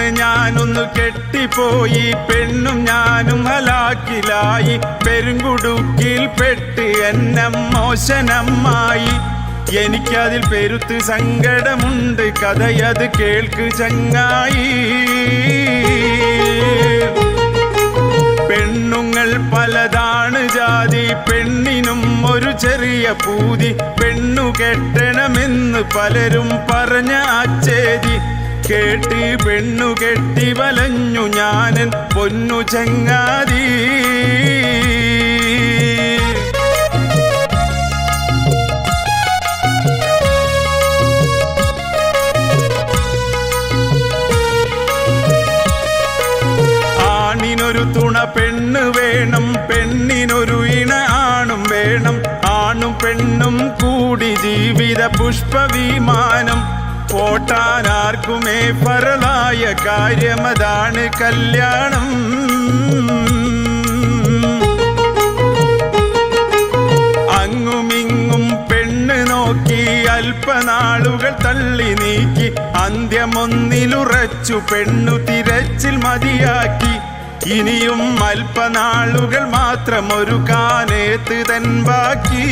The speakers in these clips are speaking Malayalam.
ഞാനൊന്നു കെട്ടിപ്പോയി പെണ്ണും ഞാനും ഹലാക്കിലായി. പെരുങ്കുടുക്കിൽ പെട്ട് എന്നെ മോശനമ്മായി. എനിക്കതിൽ പെരുത്ത് സങ്കടമുണ്ട് കഥയത് കേൾക്ക് ചങ്ങായി. പെണ്ണുങ്ങൾ പലതാണ് ജാതി പെണ്ണിനും ഒരു ചെറിയ പൂതി. പെണ്ണു കെട്ടണമെന്ന് പലരും പറഞ്ഞ അച്ചേതി കേട്ട് പെണ്ണു കെട്ടി വലഞ്ഞു ഞാനൻ പൊന്നു ചങ്ങാതി. ആണിനൊരു തുണ പെണ്ണ് വേണം പെണ്ണിനൊരു ഇണ ആണും വേണം. ആണും പെണ്ണും കൂടി ജീവിത പുഷ്പവിമാനം. പോട്ടാനാർക്കുമേ പറലായ കാര്യമതാണ് കല്യാണം. അങ്ങുമിങ്ങും പെണ്ണ് നോക്കി അല്പനാളുകൾ തള്ളി നീക്കി അന്ത്യമൊന്നിലുറച്ചു പെണ്ണു തിരച്ചിൽ മതിയാക്കി. ഇനിയും അല്പനാളുകൾ മാത്രം ഒരു കാനേത്ത് തൻ ബാക്കി.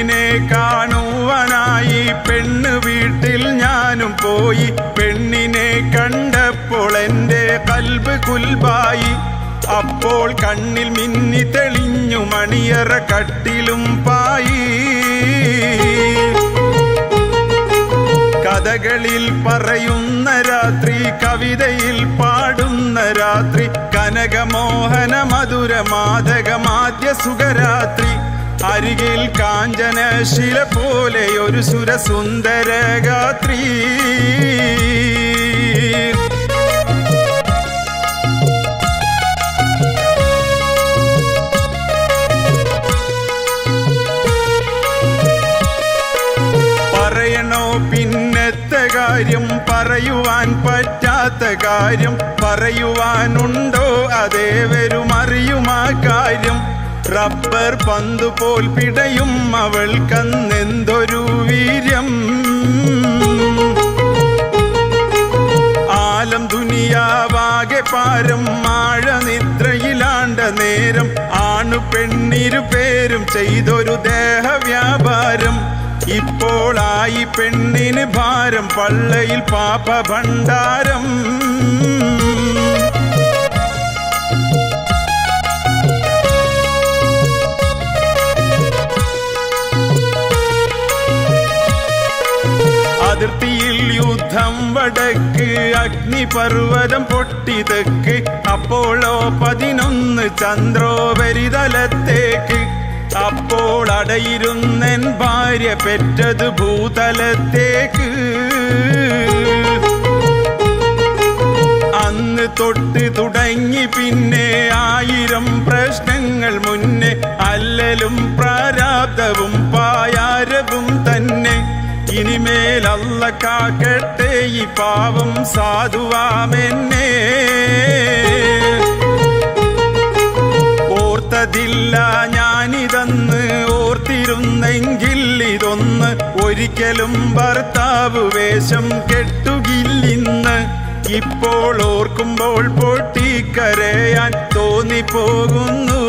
പെണ്ണിനെ കാണുവാനായി പെണ്ണ് വീട്ടിൽ ഞാനും പോയി. പെണ്ണിനെ കണ്ടപ്പോൾ എന്റെ കൽബ് കുൽബായി. അപ്പോൾ കണ്ണിൽ മിന്നി തെളിഞ്ഞു മണിയറ കട്ടിലും പായി. കഥകളിൽ പറയുന്ന രാത്രി കവിതയിൽ പാടുന്ന രാത്രി കനകമോഹന മധുര മാധകമാദ്യ സുഖരാത്രി. അരികിൽ കാഞ്ചന ശില പോലെ ഒരു സുരസുന്ദര ഗാത്രി. പറയണോ പിന്നത്തെ കാര്യം? പറയുവാൻ പറ്റാത്ത കാര്യം. പറയുവാനുണ്ടോ അതേ വരും അറിയുമാ കാര്യം. റബ്ബർ പന്തു പോൽ പിടയും അവൾക്കന്നെന്തൊരു വീര്യം. ആലം ദുനിയാവാകെ പാരം ആഴ നിദ്രയിലാണ്ട നേരം. ആണു പെണ്ണിരു പേരും ചെയ്തൊരു ദേഹവ്യാപാരം. ഇപ്പോളായി പെണ്ണിന് ഭാരം പള്ളയിൽ പാപ ഭണ്ഡാരം അഗ്നിപർവതം പൊട്ടിതെക്ക്. അപ്പോളോ പതിനൊന്ന് ചന്ദ്രോപരിതലത്തേക്ക്. അപ്പോൾ അടയിരുന്നൻ ഭാര്യ പെറ്റത് ഭൂതലത്തേക്ക്. അന്ന് തൊട്ട് തുടങ്ങി പിന്നെ ആയിരം പ്രശ്നങ്ങൾ മുന്നേ അല്ലലും പ്രാരാബ്ദവും പായാരവും തന്നെ. ഇനിമേൽ അല്ല കാക്കട്ടെ ഈ പാവം സാധുവാമെന്നെ ഓർത്തതില്ല ഞാനിതന്ന് ഓർത്തിരുന്നെങ്കിൽ ഇതൊന്ന് ഒരിക്കലും ഭർത്താവ് വേഷം കെട്ടുകില്ലിന്ന് ഇപ്പോൾ ഓർക്കുമ്പോൾ പൊട്ടിക്കരയാൻ തോന്നിപ്പോകുന്നു.